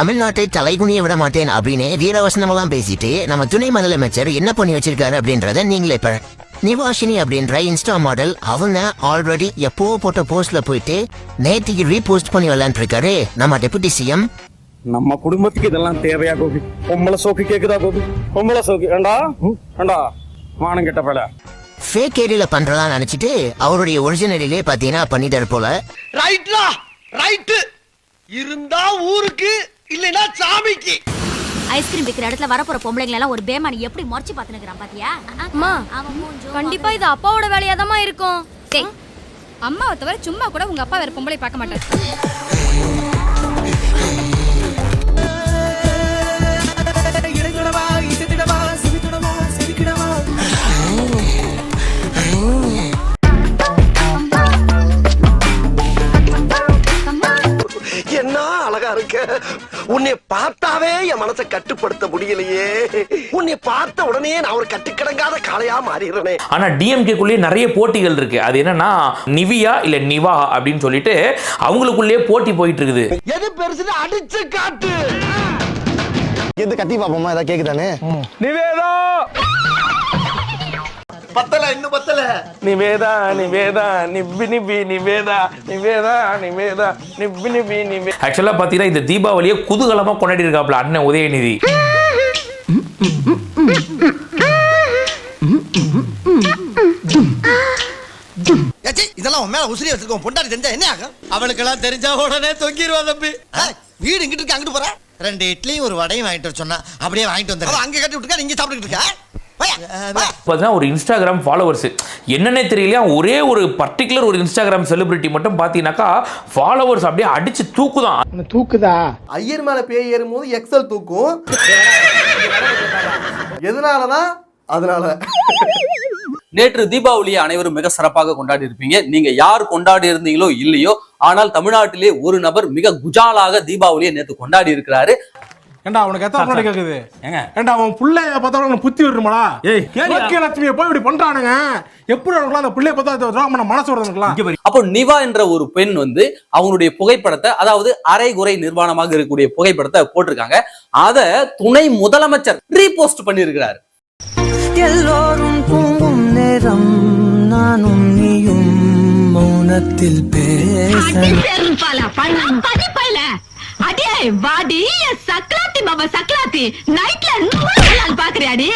தமிழ்நாட்டை தலைகுனிய விட மாட்டேன் அப்படின்னு வீரவசனமெல்லாம் பேசிட்டு நம்ம துணை முதலமைச்சர் என்ன பண்ணி வச்சிருக்காரு அப்படின்றத நீங்களே இப்ப நிவாஷினி அப்படின்ற இன்ஸ்டா மாடல் அவங்க ஆல்ரெடி எப்போ போட்ட போஸ்ட்ல போயிட்டு நேற்றுக்கு ரீபோஸ்ட் பண்ணி விளையாண்டு இருக்காரு நம்ம டெபுட்டி சிஎம் நம்ம குடும்பத்துக்கு இதெல்லாம் தேவையா கோபி? பொம்பளை சோக்கு கேக்குதா கோபி? பொம்பளை சோக்கு. ஏண்டா? ஏண்டா? மானம் கெட்ட பல ஃபேக் ஏரியில பண்றதா நினைச்சிட்டு அவருடைய ஒரிஜினலிலே பாத்தீங்கன்னா பண்ணிட்டாரு போல. ரைட்லா ரைட்டு இருந்தா ஊருக்கு. இல்லைன்னா சாமிக்கு. ஐஸ்கிரீம் விக்கிற இடத்துல வரப்போற பொம்பளைங்களை எல்லாம் ஒரு பேமானி எப்படி முறைச்சு பாத்துனுக்குறான் பாத்தியா? அம்மா கண்டிப்பா இது அப்பாவோட வேலையாதாம்மா இருக்கும். அம்மாவை தவிர சும்மா கூட உங்க அப்பா வேற பொம்பளை பார்க்க மாட்டாரு. பார்த்தாவே என் மனசை கட்டுப்படுத்த முடியலையே. உன்னை பார்த்த உடனே நான் ஒரு கட்டுக்கிடங்காத காளையா மாறிடுறேனே. ஆனா டிஎம்கேக்குள்ளேயே நிறைய போட்டிகள் இருக்கு. அது என்னன்னா நிவியா இல்ல நிவா அப்படின்னு சொல்லிட்டு அவங்களுக்குள்ளேயே போட்டி போயிட்டு இருக்குது எது பெருசுன்னு அடிச்சு காட்டு. எது கத்தி பாப்போமா ஏதாவது கேக்குதானே நிவேதா! பத்தல இன்னும் பத்தல. நிவேதா நிவேதா நிப்பி நிப்பி நிவேதா நிவேதா நிவேதா நிப்பி நிப்பி நிவே ஆக்சுவலா பாத்தீங்கன்னா இந்த தீபாவளியை குதூகலமா கொண்டாடி இருக்காப்ல அண்ணன் உதயநிதி. இதெல்லாம் உன் மேல உசிரி வச்சிருக்கோம் பொண்டாடி தெரிஞ்சா என்ன ஆகும்? அவளுக்கு எல்லாம் தெரிஞ்சா உடனே தொங்கிடுவா தம்பி. வீடு இங்கிட்டு இருக்கு அங்கிட்டு போற? ரெண்டு இட்லியும் ஒரு வடையும் வாங்கிட்டு சொன்னா அப்படியே வாங்கிட்டு வந்து அங்க கட்டி விட்டுருக்கா இங்க சாப்பிட்டுட்டு இருக்கா. பார்த்தீங்கன்னா ஒரு இன்ஸ்டாகிராம் ஃபாலோவர்ஸ் என்னன்னே தெரியலையா? ஒரே ஒரு பர்டிகுலர் ஒரு இன்ஸ்டாகிராம் செலிபிரிட்டி மட்டும் பார்த்தீங்கன்னாக்கா ஃபாலோவர்ஸ் அப்படியே அடிச்சு தூக்குதான். ஐயர் மேல பேய் ஏறும்போது எக்ஸல் தூக்கும். எதனாலனா? அதனால. நேற்று தீபாவளியை அனைவரும் மிக சிறப்பாக கொண்டாடி இருப்பீங்க. நீங்க யார் கொண்டாடி இருந்தீங்களோ இல்லையோ ஆனால் தமிழ்நாட்டிலே ஒரு நபர் மிக குஜாலாக தீபாவளியை நேற்று கொண்டாடி இருக்கிறாரு. ஏண்டா அவனுக்கு எத்தனை முன்னாடி கேக்குது? ஏண்டா அவன் புள்ளைய பார்த்தா உனக்கு புத்தி வருமாடா ஏய் லட்சுமியை போய் இப்படி பண்றானுங்க. எப்படி அவனுக்குலாம் அந்த பிள்ளைய பார்த்தா துரோகம் பண்ண மனசு வருதுங்களா அப்போ நிவா என்ற ஒரு பெண் வந்து அவங்களுடைய புகைப்படத்தை அதாவது அரைகுறை நிர்வாணமாக இருக்கக்கூடிய புகைப்படத்தை போட்டிருக்காங்க. அத துணை முதலமைச்சர் ரீபோஸ்ட் பண்ணியிருக்கிறார். எல்லோரும் தூங்கும் நேரம் நானும் நீயும் மௌனத்தில் பேச வாடி சக்லாத்தி பாபா சக்லாத்தி நைட்ல பாக்குறியாடி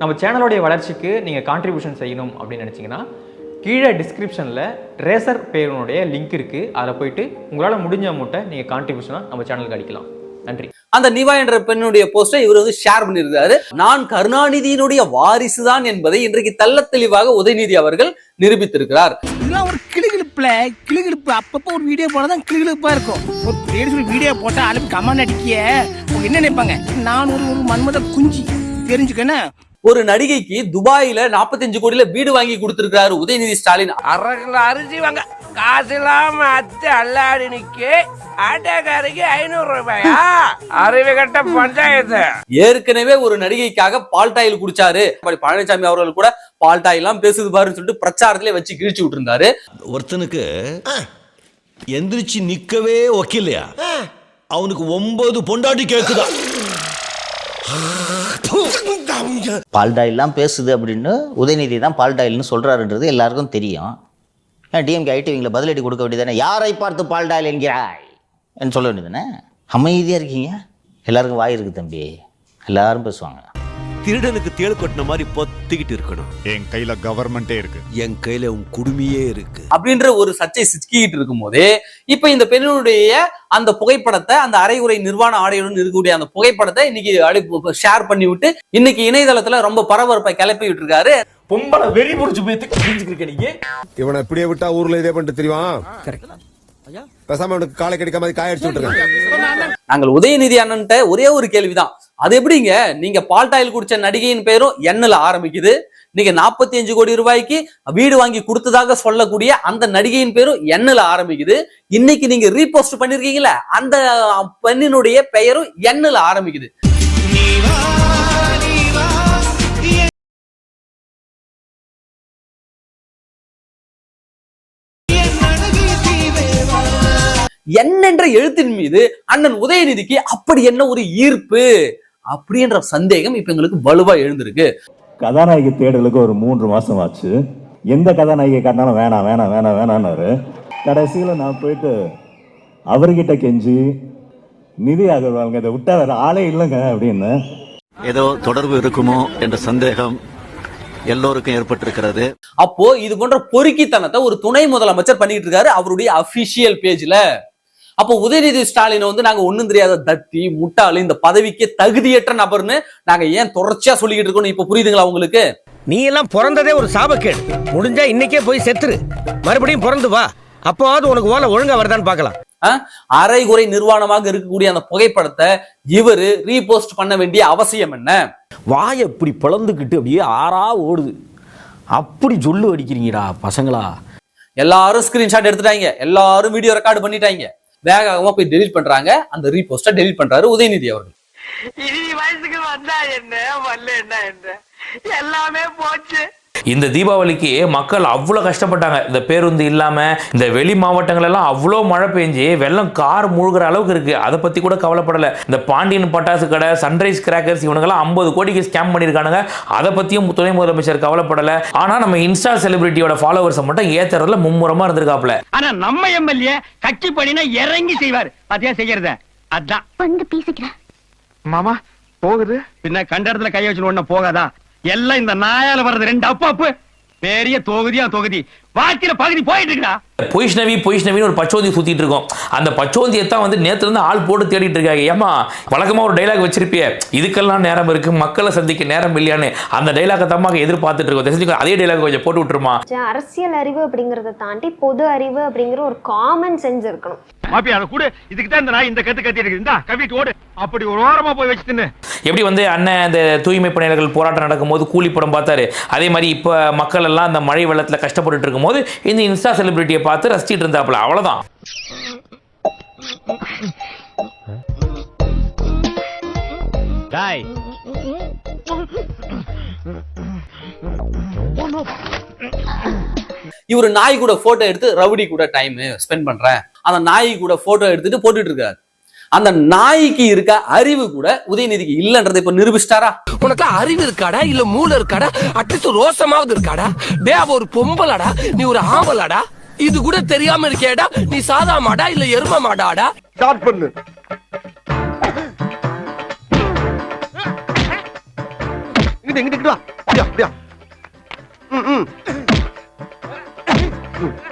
நம்ம சேனலோடைய வளர்ச்சிக்கு நீங்கள் கான்ட்ரிபியூஷன் செய்யணும் அப்படின்னு நினச்சிங்கன்னா கீழே டிஸ்கிரிப்ஷனில் ரேசர் பேருனுடைய லிங்க் இருக்குது அதில் போயிட்டு உங்களால் முடிஞ்ச அமௌண்ட்டை நீங்கள் கான்ட்ரிபியூஷனாக நம்ம சேனலுக்கு அடிக்கலாம். நன்றி. அந்த நிவா என்ற பெண்ணுடைய போஸ்டை இவர் வந்து ஷேர் பண்ணியிருக்காரு. நான் கருணாநிதியினுடைய வாரிசு தான் என்பதை இன்றைக்கு தெள்ள தெளிவாக உதயநிதி அவர்கள் நிரூபித்திருக்கிறார். இதெல்லாம் ஒரு கிளுகிழுப்புல கிளுகிழுப்பு. அப்பப்போ ஒரு வீடியோ போனதான் கிளுகிழுப்பா இருக்கும். ஒரு சொல்லி வீடியோ போட்டா அனுப்பி கமெண்ட் அடிக்க என்ன நினைப்பாங்க? நான் ஒரு ஒரு மன்மத குஞ்சு. தெரிஞ்சுக்கன்னு ஒரு நடிகைக்கு துபாயில 45 கோடியில வீடு வாங்கி கொடுத்திருக்கிறாரு உதயநிதி ஸ்டாலின். அரகுல அரிசி வாங்க. காசு இல்லாம அத்து அல்லாடி நிக்க. ஆட்டோக்காரருக்கு ஐநூறு ரூபாயா? அறிவு கட்ட பஞ்சாயத்து. ஏற்கனவே ஒரு நடிகைக்காக பால்டாயில் குடிச்சாரு. அப்படி பழனிசாமி அவர்கள் கூட பால்டாய் எல்லாம் பேசுது பாருன்னு சொல்லிட்டு பிரச்சாரத்திலே வச்சு கிழிச்சு விட்டுருந்தாரு. ஒருத்தனுக்கு எந்திரிச்சு நிக்கவே ஒக்கில்லையா அவனுக்கு ஒன்பது பொண்டாட்டி கேக்குதா? பால்டாயில்லாம் பேசுது அப்படின்னு உதயநிதி தான் பால்டாயில்னு சொல்கிறாருன்றது எல்லாருக்கும் தெரியும். டிஎம்கே ஐடிவிங்களை பதிலடி கொடுக்க வேண்டியதானே யாரை பார்த்து பால்டாயில் என்கிறாய்? என்று சொல்ல வேண்டியதானே அமைதியாக இருக்கீங்க? எல்லாருக்கும் வாய் இருக்கு தம்பி. எல்லாரும் பேசுவாங்க. திருடனுக்கு தேள் கொட்டின மாதிரி பொத்திக்கிட்டு இருக்கணும். என் கையில கவர்மெண்டே இருக்கு. என் கையில உன் குடுமியே இருக்கு. அப்படின்ற ஒரு சர்ச்சை சிக்கிட்டு இருக்கும் போதே இப்ப இந்த பெண்ணுடைய அந்த புகைப்படத்தை அந்த அரைகுறை நிர்வாண ஆடையுடன் இருக்கக்கூடிய அந்த புகைப்படத்தை இன்னைக்கு ஷேர் பண்ணி விட்டு இன்னைக்கு இணையதளத்துல ரொம்ப பரபரப்பை கிளப்பி விட்டுருக்காரு பொம்பளை வெறி முடிச்சு போய் இவனை இப்படியே விட்டா ஊர்ல இதே பண்ணிட்டு தெரியும்? பேசாம அவனுக்கு காலை கடிக்காம காய அடிச்சு விட்டுருங்க நாங்கள் உதயநிதி அண்ணன்ட்ட ஒரே ஒரு கேள்விதான். அது எப்படிங்க? நீங்க பால்டாயில் குடிச்ச நடிகையின் பெயரும் எண்ணில் ஆரம்பிக்குது. இன்னைக்கு நாற்பத்தி அஞ்சு கோடி ரூபாய்க்கு வீடு வாங்கி கொடுத்ததாக சொல்லக்கூடிய அந்த நடிகையின் பேரும் எண்ணில் ஆரம்பிக்குது. இன்னைக்கு நீங்க ரீபோஸ்ட் பண்ணிருக்கீங்களா அந்த பெண்ணினுடைய பெயரும் எண்ணில் ஆரம்பிக்குது. என்னென்ற எழுத்தின் மீது அண்ணன் உதயநிதிக்கு அப்படி என்ன ஒரு ஈர்ப்பு? அப்படின்ற சந்தேகம் இப்ப எங்களுக்கு வலுவா எழுந்திருக்கு. கதாநாயகி தேடலுக்கு ஒரு மூன்று மாசம் ஆச்சு. எந்த கதாநாயகி காட்டினாலும் வேணாம் வேணாம் வேணாம் வேணாம்னாரு கடைசியில நான் போயிட்டு அவர்கிட்ட கெஞ்சி நிதி அகர்வாலுங்க இதை விட்டா வேற ஆளே இல்லைங்க அப்படின்னு. ஏதோ தொடர்பு இருக்குமோ என்ற சந்தேகம் எல்லோருக்கும் ஏற்பட்டிருக்கிறது. அப்போ இது போன்ற பொறுக்கித்தனத்தை ஒரு துணை முதலமைச்சர் பண்ணிட்டு இருக்காரு அவருடைய அபிஷியல் பேஜ்ல அப்போ உதயநிதி ஸ்டாலினை வந்து நாங்க ஒண்ணும் தெரியாத தத்தி முட்டாளு இந்த பதவிக்கே தகுதியற்ற நபர்னு நாங்க ஏன் தொடர்ச்சியா சொல்லிக்கிட்டு இருக்கோம் இப்ப புரியுதுங்களா உங்களுக்கு? நீ எல்லாம் பிறந்ததே ஒரு சாபக்கேடு. முடிஞ்சா இன்னைக்கே போய் செத்துரு. மறுபடியும் பிறந்து வா. அப்போவாவது உனக்கு ஓலை ஒழுங்கா வருதான்னு பார்க்கலாம். அரைகுறை நிர்வாணமாக இருக்கக்கூடிய அந்த புகைப்படத்தை இவரு ரீபோஸ்ட் பண்ண வேண்டிய அவசியம் என்ன? வாயை இப்படி பிளந்துக்கிட்டு அப்படியே ஆறா ஓடுது. அப்படி சொல்லு அடிக்கிறீங்கடா பசங்களா. எல்லாரும் ஸ்கிரீன்ஷாட் எடுத்துட்டாங்க. எல்லாரும் வீடியோ ரெக்கார்டு பண்ணிட்டாங்க. வேகமா போய் டெலிட் பண்றாங்க. அந்த ரீபோஸ்ட டெலிட் பண்றாரு உதயநிதி அவர்கள். இனி வயசுக்கு வந்தா என்ன வரல என்ன என்ன? எல்லாமே போச்சு. இந்த தீபாவளிக்கு மக்கள் அவ்வளோ கஷ்டப்பட்டாங்க. இந்த பேருந்து இல்லாம இந்த வெளி மாவட்டங்கள் எல்லாம் அவ்வளோ மழை பெஞ்சு வெள்ளம் கார் மூழ்கிற அளவுக்கு இருக்கு. அதை பத்தி கூட கவலைப்படல. இந்த பாண்டியன் பட்டாசு கடை சன்ரைஸ் கிராக்கர்ஸ் இவனுங்கெல்லாம் ஐம்பது கோடிக்கு ஸ்கேம் பண்ணியிருக்கானுங்க. அதை பத்தியும் துணை முதலமைச்சர் கவலைப்படல. ஆனா நம்ம இன்ஸ்டா செலிபிரிட்டியோட ஃபாலோவர்ஸை மட்டும் ஏத்துறதுல மும்முரமா இருந்திருக்காப்ல ஆனா நம்ம எம்எல்ஏ கட்சி பண்ணினா இறங்கி செய்வார். பாத்தியா செய்யறத? அதான். வந்து பேசிக்கிறேன் மாமா போகுது. பின்ன கண்ட இடத்துல கை வச்சு ஒண்ணு போகாதா? எல்லாம் இந்த நாயால வர்றது ரெண்டு அப்பு அப்பு. பெரிய தொகுதியா தொகுதி. வாக்கில பகுதி போயிட்டு இருக்கா பொய்ஷ்ணவி பொய்ஷ்ணவின்னு ஒரு பச்சோந்தி சுத்திட்டு இருக்கோம். அந்த பச்சோந்தியை தான் வந்து நேத்துல இருந்து ஆள் போட்டு தேடிட்டு இருக்காங்க. ஏமா வழக்கமா ஒரு டைலாக் வச்சிருப்பியே. இதுக்கெல்லாம் நேரம் இருக்கு மக்களை சந்திக்க நேரம் இல்லையான்னு. அந்த டைலாக தான் எதிர்பார்த்துட்டு இருக்கோம். தெரிஞ்சுக்கோ அதே டைலாக் கொஞ்சம் போட்டு விட்டுருமா? அரசியல் அறிவு அப்படிங்கறத தாண்டி பொது அறிவு அப்படிங்கிற ஒரு காமன் சென்ஸ் இருக்கணும். மாப்பி அதை கூட. இதுக்கு தான் இந்த நாய் இந்த கத்து கத்தி இருக்கு இந்தா கவிட்டு ஓடு. அப்படி ஒரு ஓரமா போய் வச்சு தின்னு எப்படி வந்து அண்ணன் அந்த தூய்மை பணியாளர்கள் போராட்டம் நடக்கும்போது கூலி படம் பார்த்தாரு? அதே மாதிரி இப்போ மக்கள் எல்லாம் அந்த மழை வெள்ளத்தில் கஷ்டப்பட்டுட்டு இருக்கும்போது இந்த இன்ஸ்டா செலிபிரிட்டியை பார்த்து ரசிச்சிட்டு இருந்தாப்புல. அவ்வளவுதான். டாய். இவர் நாய் கூட போட்டோ எடுத்து ரவுடி கூட டைம் ஸ்பெண்ட் பண்றேன். அந்த நாய் கூட போட்டோ எடுத்துட்டு போட்டுட்டு இருக்காரு. அந்த நாய்க்கு இருக்க அறிவு கூட உதயநிதிக்கு இல்லன்றதை இப்ப நிரூபிச்சிட்டாரா? உனக்கு அறிவு இருக்காடா? இல்ல மூளை இருக்காடா? அட்லீஸ்ட் ரோசமாவது இருக்காடா? டே ஒரு பொம்பளாடா? நீ ஒரு ஆம்பளாடா? இது கூட தெரியாம இருக்கேடா நீ சாதா மாடா இல்ல எரும மாடாடா? ஸ்டார்ட் பண்ணு. இங்கிட்டு இங்கிட்டு வா. அப்படியா அப்படியா ம் ம்.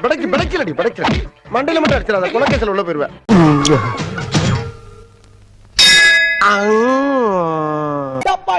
பிடைக்கு பிடைக்கலடி பிடைக்கல மண்டையில மட்டும் அடிச்சிடாத. குலக்கேசல் உள்ள போயிருவேன் டப்பா